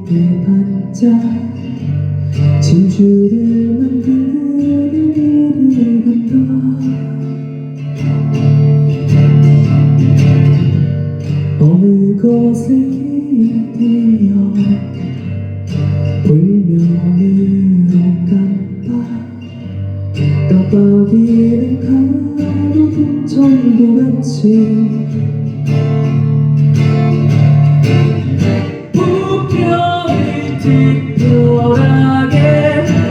앞에 앉아 진주를 만드는 일을 한다. 어느 것을 길들여 불명으로 깜빡 깜빡이는 가로등 전부같이 특별하게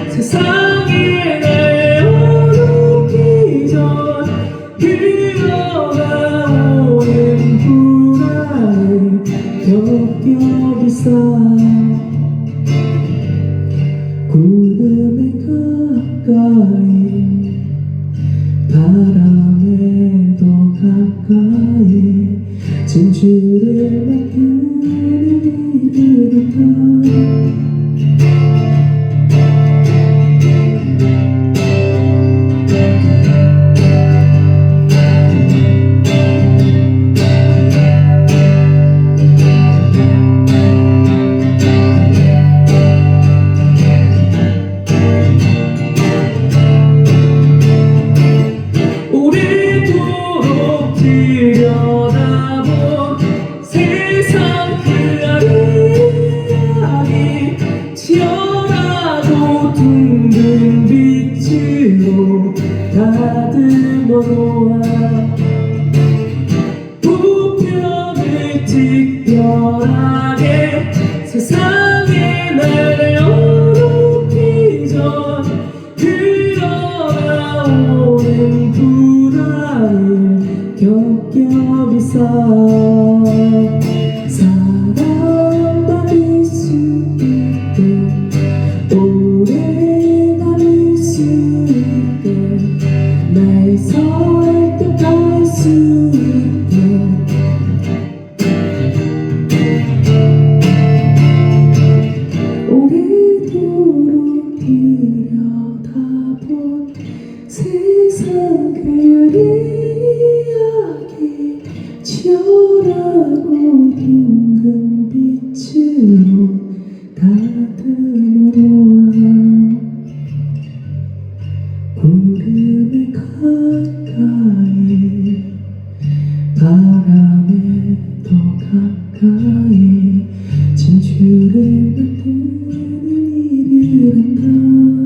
세상에 날 어둡기 전 흘러나오는 불안을 겹겹이 구름에 가까이 바람에 더 가까이 진주를 맡기는 이들은 다듬어 놓아 부평을 특별하게 세상에 날 어렵기 전 흘러나 오는 불안을 겹겹이 쌓아 오래도록 들여다본 세상 그 이야기 치열하고 둥근 빛으로 다듬어 놓아 구름에 가까이 바람에 더 가까이 you